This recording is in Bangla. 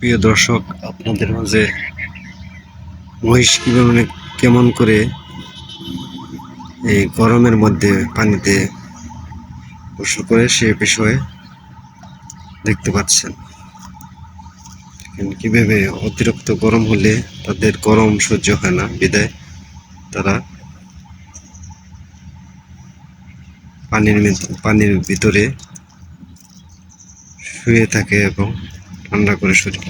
প্রিয় দর্শক, আপনাদের মাঝে মহিষ কীভাবে কেমন করে এই গরমের মধ্যে পানিতে গোসল করে সে বিষয়ে দেখতে পাচ্ছেন। কীভাবে অতিরিক্ত গরম হলে তাদের গরম সহ্য হয় না, বিদায়। তারা পানির পানির ভিতরে শুয়ে থাকে এবং ঠান্ডা করে শরীর।